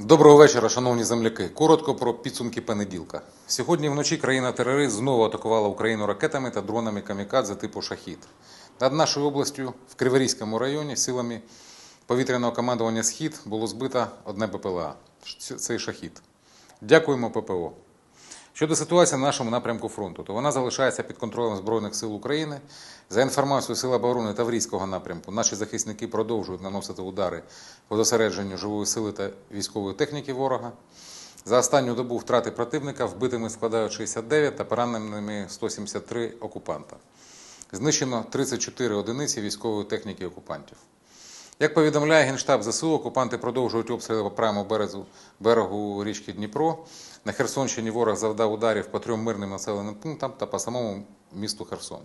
Доброго вечора, шановні земляки. Коротко про підсумки понеділка. Сьогодні вночі країна-терорист знову атакувала Україну ракетами та дронами камікадзе типу Шахід. Над нашою областю в Криворізькому районі силами повітряного командування Схід було збито одне ППЛА. Цей шахід. Дякуємо ППО. Щодо ситуації на нашому напрямку фронту, то вона залишається під контролем Збройних сил України. За інформацією Сил оборони Таврійського напрямку, наші захисники продовжують наносити удари по зосередженню живої сили та військової техніки ворога. За останню добу втрати противника вбитими складають 69 та пораненими 173 окупанта. Знищено 34 одиниці військової техніки окупантів. Як повідомляє Генштаб ЗСУ, окупанти продовжують обстріли по правому березу, берегу річки Дніпро. На Херсонщині ворог завдав ударів по трьом мирним населеним пунктам та по самому місту Херсон.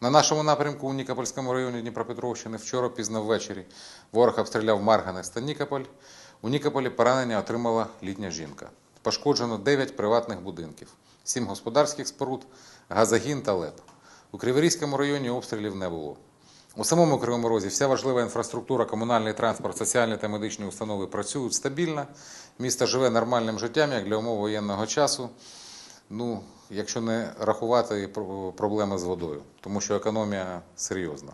На нашому напрямку у Нікопольському районі Дніпропетровщини вчора пізно ввечері ворог обстріляв Марганець та Нікополь. У Нікополі поранення отримала літня жінка. Пошкоджено 9 приватних будинків, 7 господарських споруд, газогін та ЛЕП. У Криворізькому районі обстрілів не було. У самому Кривому Розі вся важлива інфраструктура, комунальний транспорт, соціальні та медичні установи працюють стабільно. Місто живе нормальним життям, як для умов воєнного часу. Ну, якщо не рахувати про- проблеми з водою, тому що економія серйозна.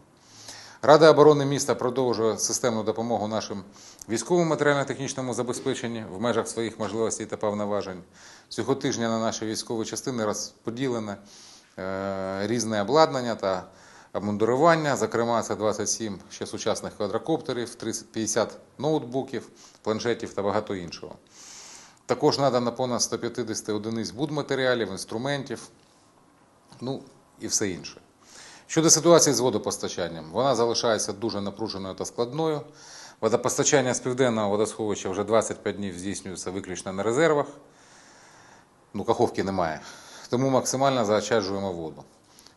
Рада оборони міста продовжує системну допомогу нашим військовим матеріально-технічному забезпеченні в межах своїх можливостей та повноважень. Цього тижня на наші військові частини розподілене е, різне обладнання та обмундирування. Зокрема, це 27 ще сучасних квадрокоптерів, 30 50 ноутбуків, планшетів та багато іншого. Також надано понад 150 одиниць будматеріалів, інструментів, ну і все інше. Щодо ситуації з водопостачанням, вона залишається дуже напруженою та складною. Водопостачання з південного водосховища вже 25 днів здійснюється виключно на резервах. Ну, каховки немає. Тому максимально заощаджуємо воду.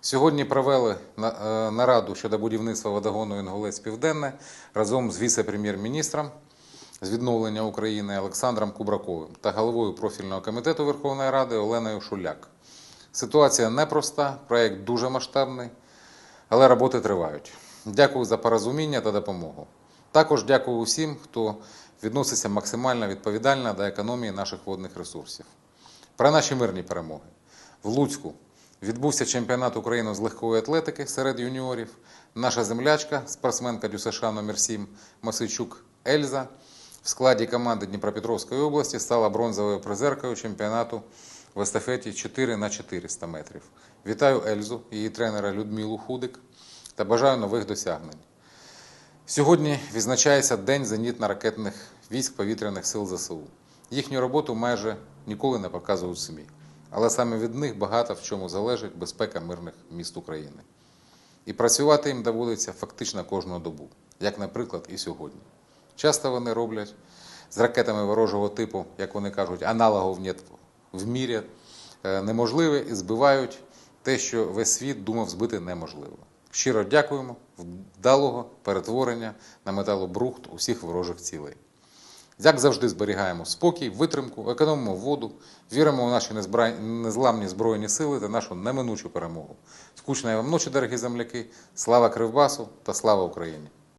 Сьогодні провели е, нараду щодо будівництва водогону Інгулець Південне разом з віце-прем'єр-міністром з відновлення України Олександром Кубраковим та головою профільного комітету Верховної Ради Оленою Шуляк. Ситуація непроста, проєкт дуже масштабний, але роботи тривають. Дякую за порозуміння та допомогу. Також дякую усім, хто відноситься максимально відповідально до економії наших водних ресурсів. Про наші мирні перемоги. В Луцьку відбувся чемпіонат України з легкої атлетики серед юніорів. Наша землячка, спортсменка ДЮСШ номер 7 Масичук Ельза в складі команди Дніпропетровської області стала бронзовою призеркою чемпіонату в естафеті 4 на 400 метрів. Вітаю Ельзу, її тренера Людмилу Худик та бажаю нових досягнень. Сьогодні відзначається День зенітно-ракетних військ повітряних сил ЗСУ. Їхню роботу майже ніколи не показують СМІ. Але саме від них багато в чому залежить безпека мирних міст України. І працювати їм доводиться фактично кожну добу, як, наприклад, і сьогодні. Часто вони роблять з ракетами ворожого типу, як вони кажуть, аналогів нет в мірі, е, неможливе і збивають те, що весь світ думав збити неможливо. Щиро дякуємо вдалого перетворення на металобрухт усіх ворожих цілей. Як завжди, зберігаємо спокій, витримку, економимо воду, віримо в наші незламні збройні сили та нашу неминучу перемогу. Скучної вам ночі, дорогі земляки! Слава Кривбасу та слава Україні!